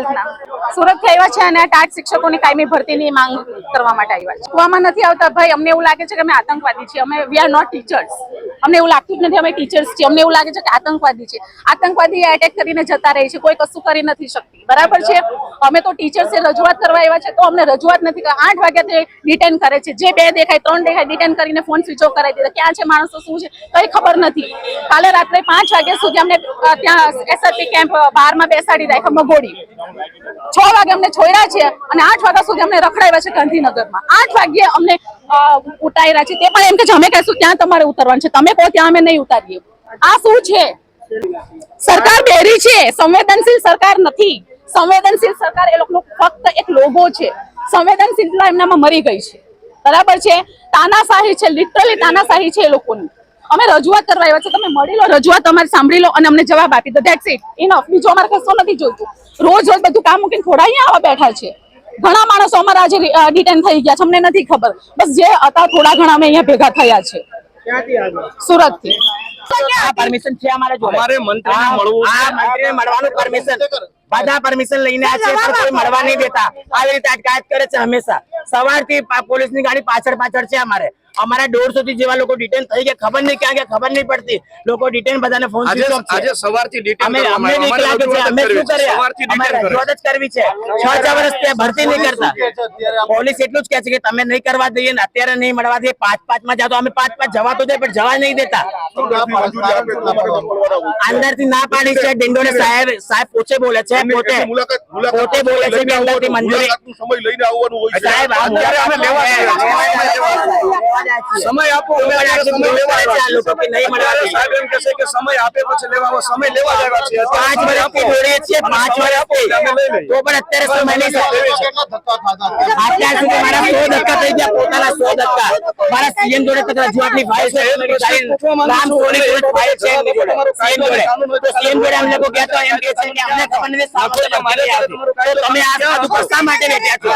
ટ્વેલ્થના સુરત આવ્યા છે અને આ ટાટ શિક્ષકોની કાયમી ભરતીની માંગ કરવા માટે આવ્યા છે. કુવામાં નથી આવતા. ભાઈ, અમને એવું લાગે છે કે અમે આતંકવાદી છીએ. અમે વી આર નોટ ટીચર્સ અમને એવું લાગતું જ નથી અમે ટીચર્સ છીએ. અમને એવું લાગે છે કે આતંકવાદી છે આતંકવાદી એટેક કરીને જતા રહે છે. કોઈ કશું કરી નથી શકતી. બરાબર છે? અમે તો ટીચર્સે રજૂઆત કરવા આવ્યા છે. તો અમને રજૂઆત નથી આઠ વાગ્યા તે ડિટેન કરે છે. જે બે દેખાય, ત્રણ દેખાય ડિટેન કરીને ફોન સ્વિચ ઓફ કરાવી દીધા. ક્યાં છે માણસો? શું છે? કઈ ખબર નથી. કાલે રાત્રે પાંચ વાગ્યા સુધી અમને ત્યાં એસઆરપી કેમ્પ બારમાં બેસાડી રાખ્યા મગોડી છ વાગે અમને છોડ્યા છે અને આઠ વાગ્યા સુધી અમને રખડાવ્યા છે ગાંધીનગરમાં. આઠ વાગ્યે અમને ઉતાર્યા છે. તે પણ એમ કે છે, અમે કહીશું ત્યાં તમારે ઉતરવાનું છે. તમે કહો ત્યાં અમે નહીં ઉતારીએ. આ શું છે? સરકાર બેરી છે. સંવેદનશીલ સરકાર નથી. સંવેદનશીલ સરકાર એ લોકોનો ફક્ત એક લોગો છે. સંવેદનશીલતા એમનામાં મરી ગઈ છે. બરાબર છે? તાનાશાહી છે. લિટરલી તાનાશાહી છે એ લોકોની. અમે રજૂઆત કરવા આવ્યા છે. તમે મળી લો રજૂઆત અમારે સાંભળી લો અને અમને જવાબ આપી દો. ધેટ્સ ઇટ ઇનફ બીજો અમારે કશું નથી જોઈતું. રોજ રોજ બધું કામ મૂકીને થોડા અહીંયા આવા બેઠા છે. ઘણા માણસો અમારા આજે ડિટેન થઈ ગયા છે. અમને નથી ખબર. બસ જે હતા થોડા ઘણા અમે અહીંયા ભેગા થયા છે. સુરતથી પરમિશન છે અમારે અમારે મંત્રીને મળવું મંત્રીને મળવાનું પરમિશન બધા પરમિશન લઈને આ છે પણ કોઈ મળવા નહીં દેતા. આવી રીતે અટકાયત કરે છે હંમેશા. સવારથી પોલીસની ગાડી પાછળ પાછળ છે અમારે. અમારા દોઢસો થી જેવા લોકો ડિટેન થઈ ગયા. ખબર નહીં ક્યાં ગયા ખબર નહીં પડતી. લોકો ડિટેન બધાને ફોન આજે સ્વિચ ઓફ છે. આજે સવારથી detain અમે અમને આવ્યા. લાગે છે અમે શું કરવી છે. કર્યા? અમારે રજૂઆત જ કરવી છે. છ છ વર્ષ ત્યાં ભરતી નહીં કરતા. પોલીસ એટલું જ કહે છે કે તમે નહીં કરવા દઈએ ને અત્યારે નહીં મળવા દઈએ પાંચ પાંચમાં જાતો અમે પાંચ પાંચ જવા તો જાય પણ જવા નહીં દેતા. અંદરથી ના પાડી છે ડિંડોને સાહેબ સાહેબ પોતે બોલે છે પોતે પોતે બોલે છે કે અંદરથી મંજૂરી સમય લઈને આવવાનું હોય સાહેબ અત્યારે અમે લેવા સમય આપો. સાહેબ એમ કે સમય પછી સમય લેવા આવ્યા છીએ. પાંચ વર્ષથી દોડીએ છીએ પાંચ વર્ષથી એટલે અમે લઈ લઈએ. તો પણ અત્યારે સમય નહીં થાય. કેટલા ધક્કા ખાધા અત્યાર સુધી મારા સો ધક્કા થઈ ગયા પોતાના સો ધક્કા. મારા સીએમ જોડે તક રજૂઆતની ફાઇલ છે એમની ફાઇલ રામ ફાઇલ છે સીએમ જોડે. સીએમ જોડે અમને લોકો કહેતો એમ કે છે કે અમને તમે આ શા માટે છો?